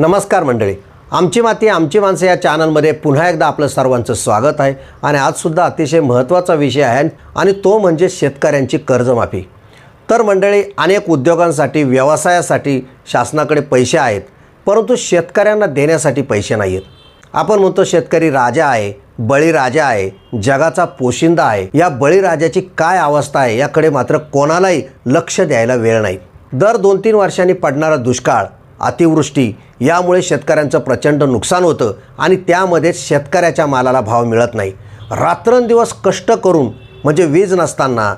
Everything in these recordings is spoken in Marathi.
नमस्कार मंडळी. आमची माती आमची माणसं या चॅनलमध्ये पुन्हा एकदा आपलं सर्वांचं स्वागत आहे आणि आजसुद्धा अतिशय महत्त्वाचा विषय आहे आणि तो म्हणजे शेतकऱ्यांची कर्जमाफी. तर मंडळी अनेक उद्योगांसाठी व्यवसायासाठी शासनाकडे पैसे आहेत परंतु शेतकऱ्यांना देण्यासाठी पैसे नाही आहेत आपण म्हणतो शेतकरी राजा आहे बळीराजा आहे जगाचा पोशिंदा आहे. या बळीराजाची काय अवस्था आहे याकडे मात्र कोणालाही लक्ष द्यायला वेळ नाही. दर दोन तीन वर्षांनी पडणारा दुष्काळ अतिवृष्टी. यामुळे शेतकऱ्यांचं प्रचंड नुकसान होतं आणि त्यामध्ये शेतकऱ्याच्या मालाला भाव मिळत नाही. रात्रंदिवस कष्ट करून म्हणजे वीज नसताना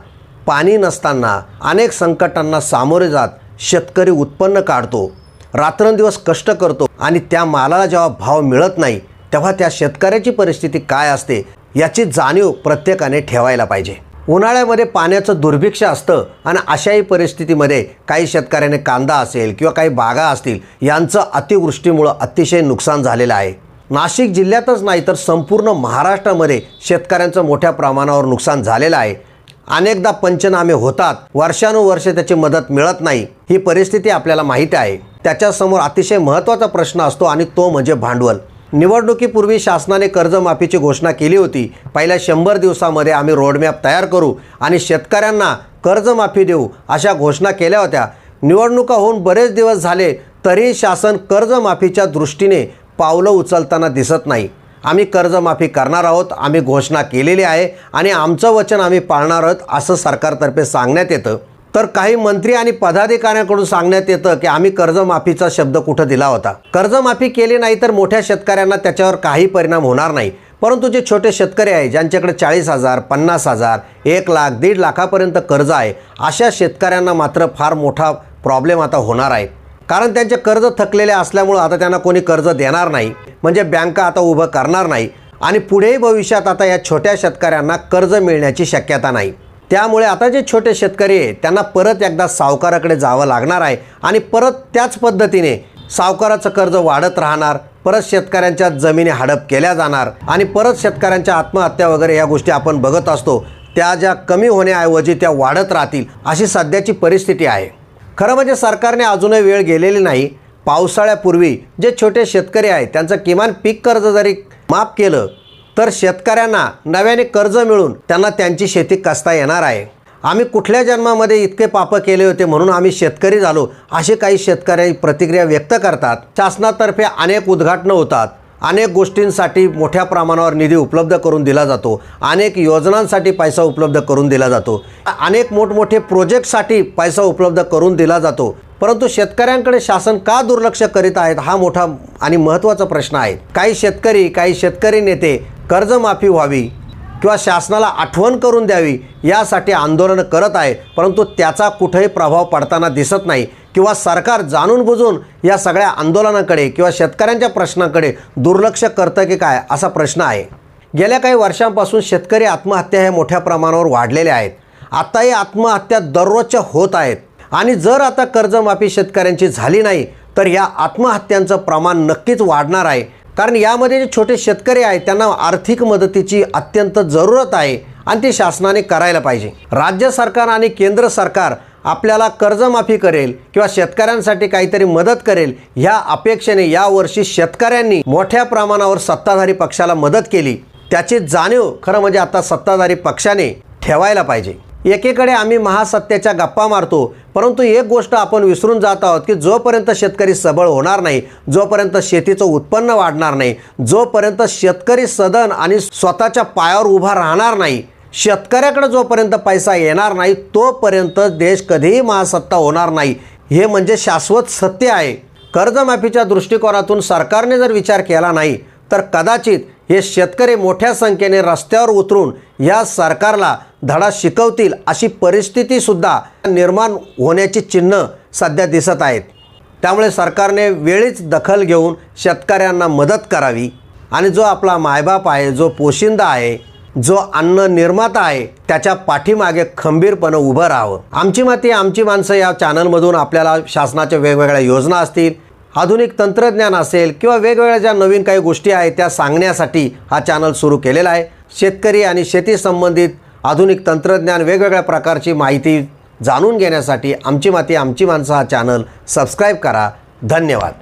पाणी नसताना अनेक संकटांना सामोरे जात शेतकरी उत्पन्न काढतो. रात्रंदिवस कष्ट करतो आणि त्या मालाला जेव्हा भाव मिळत नाही तेव्हा त्या शेतकऱ्याची परिस्थिती काय असते याची जाणीव प्रत्येकाने ठेवायला पाहिजे. उन्हाळ्यामध्ये पाण्याचं दुर्भिक्ष असतं आणि अशाही परिस्थितीमध्ये काही शेतकऱ्याने कांदा असेल किंवा काही बागा असतील यांचं अतिवृष्टीमुळं अतिशय नुकसान झालेलं आहे. नाशिक जिल्ह्यातच नाही तर संपूर्ण महाराष्ट्रामध्ये शेतकऱ्यांचं मोठ्या प्रमाणावर नुकसान झालेलं आहे. अनेकदा पंचनामे होतात वर्षानुवर्षे त्याची मदत मिळत नाही. ही परिस्थिती आपल्याला माहीत आहे. त्याच्यासमोर अतिशय महत्त्वाचा प्रश्न असतो आणि तो म्हणजे भांडवल. निवडणुकीपूर्वी शासनाने कर्जमाफीची घोषणा केली होती. पहिल्या शंभर दिवसामध्ये आम्ही रोडमॅप तयार करू आणि शेतकऱ्यांना कर्जमाफी देऊ अशा घोषणा केल्या होत्या. निवडणुका होऊन बरेच दिवस झाले तरी शासन कर्जमाफीच्या दृष्टीने पावलं उचलताना दिसत नाही. आम्ही कर्जमाफी करणार आहोत आम्ही घोषणा केलेली आहे आणि आमचं वचन आम्ही पाळणार आहोत असं सरकारतर्फे सांगण्यात येतं. तर काही मंत्री आणि पदाधिकाऱ्यांकडून सांगण्यात येतं की आम्ही कर्जमाफीचा शब्द कुठं दिला होता. कर्जमाफी केली नाही तर मोठ्या शेतकऱ्यांना त्याच्यावर काही परिणाम होणार नाही. परंतु जे छोटे शेतकरी आहे ज्यांच्याकडे चाळीस हजार पन्नास हजार एक लाख दीड लाखापर्यंत कर्ज आहे अशा शेतकऱ्यांना मात्र फार मोठा प्रॉब्लेम आता होणार आहे. कारण त्यांचे कर्ज थकलेले असल्यामुळं आता त्यांना कोणी कर्ज देणार नाही. म्हणजे बँका आता उभं करणार नाही. आणि पुढेही भविष्यात आता या छोट्या शेतकऱ्यांना कर्ज मिळण्याची शक्यता नाही. त्यामुळे आता जे छोटे शेतकरी आहे त्यांना परत एकदा सावकाराकडे जावं लागणार आहे आणि परत त्याच पद्धतीने सावकाराचं कर्ज वाढत राहणार परत शेतकऱ्यांच्या जमिनी हडप केल्या जाणार आणि परत शेतकऱ्यांच्या आत्महत्या वगैरे या गोष्टी आपण बघत असतो त्या ज्या कमी होण्याऐवजी त्या वाढत राहतील अशी सध्याची परिस्थिती आहे. खरं म्हणजे सरकारने अजूनही वेळ गेलेली नाही. पावसाळ्यापूर्वी जे छोटे शेतकरी आहेत त्यांचं किमान पीक कर्ज जरी माफ केलं तर शेतकऱ्यांना नव्याने कर्ज मिळून त्यांना त्यांची शेती कसता येणार आहे. आम्ही कुठल्या जन्मामध्ये इतके पापं केले होते म्हणून आम्ही शेतकरी झालो असे काही शेतकरी प्रतिक्रिया व्यक्त करतात. शासनातर्फे अनेक उद्घाटनं होतात. अनेक गोष्टींसाठी मोठ्या प्रमाणावर निधी उपलब्ध करून दिला जातो. अनेक योजनांसाठी पैसा उपलब्ध करून दिला जातो. अनेक मोठमोठे प्रोजेक्टसाठी पैसा उपलब्ध करून दिला जातो. परंतु शेतकऱ्यांकडे शासन का दुर्लक्ष करीत आहेत हा मोठा आणि महत्त्वाचा प्रश्न आहे. काही शेतकरी काही शेतकरी नेते कर्जमाफी व्हावी किंवा शासनाला आठवण करून द्यावी यासाठी आंदोलनं करत आहे परंतु त्याचा कुठेही प्रभाव पडताना दिसत नाही किंवा सरकार जाणून बुजून या सगळ्या आंदोलनाकडे किंवा शेतकऱ्यांच्या प्रश्नाकडे दुर्लक्ष करतं की काय असा प्रश्न आहे. गेल्या काही वर्षांपासून शेतकरी आत्महत्या हे मोठ्या प्रमाणावर वाढलेल्या आहेत. आत्ताही आत्महत्या दररोजच्या होत आहेत आणि जर आता कर्जमाफी शेतकऱ्यांची झाली नाही तर या आत्महत्यांचं प्रमाण नक्कीच वाढणार आहे. कारण यामध्ये जे छोटे शेतकरी आहेत त्यांना आर्थिक मदतीची अत्यंत जरूरत आहे आणि ती शासनाने करायला पाहिजे. राज्य सरकार आणि केंद्र सरकार आपल्याला कर्जमाफी करेल किंवा शेतकऱ्यांसाठी काहीतरी मदत करेल ह्या अपेक्षेने यावर्षी शेतकऱ्यांनी मोठ्या प्रमाणावर सत्ताधारी पक्षाला मदत केली. त्याची जाणीव खरं म्हणजे आता सत्ताधारी पक्षाने ठेवायला पाहिजे. एकीकडे आम्ही महासत्तेच्या गप्पा मारतो परंतु एक गोष्ट आपण विसरून जात आहोत की जोपर्यंत शेतकरी सबळ होणार नाही जोपर्यंत शेतीचं उत्पन्न वाढणार नाही जोपर्यंत शेतकरी सदन आणि स्वतःच्या पायावर उभा राहणार नाही शेतकऱ्याकडे जोपर्यंत पैसा येणार नाही तोपर्यंत देश कधीही महासत्ता होणार नाही. हे म्हणजे शाश्वत सत्य आहे. कर्जमाफीच्या दृष्टिकोनातून सरकारने जर विचार केला नाही तर कदाचित हे शेतकरी मोठ्या संख्येने रस्त्यावर उतरून या सरकारला धडा शिकवतील अशी परिस्थितीसुद्धा निर्माण होण्याची चिन्ह सध्या दिसत आहेत. त्यामुळे सरकारने वेळीच दखल घेऊन शेतकऱ्यांना मदत करावी. आणि जो आपला मायबाप आहे जो पोशिंदा आहे जो अन्न निर्माता आहे त्याच्या पाठीमागे खंबीरपणे उभं राहावं. आमची माती आमची माणसं या चॅनलमधून आपल्याला शासनाच्या वेगवेगळ्या योजना असतील आधुनिक तंत्रज्ञान असेल किंवा वेगवेगळ्या ज्या नवीन काही गोष्टी आहेत त्या सांगण्यासाठी हा चॅनल सुरू केलेला आहे. शेतकरी आणि शेती संबंधित आधुनिक तंत्रज्ञान वेगवेगळ्या प्रकारची माहिती जाणून घेण्यासाठी आमची माती आमची माणसं हा चॅनल सबस्क्राईब करा. धन्यवाद.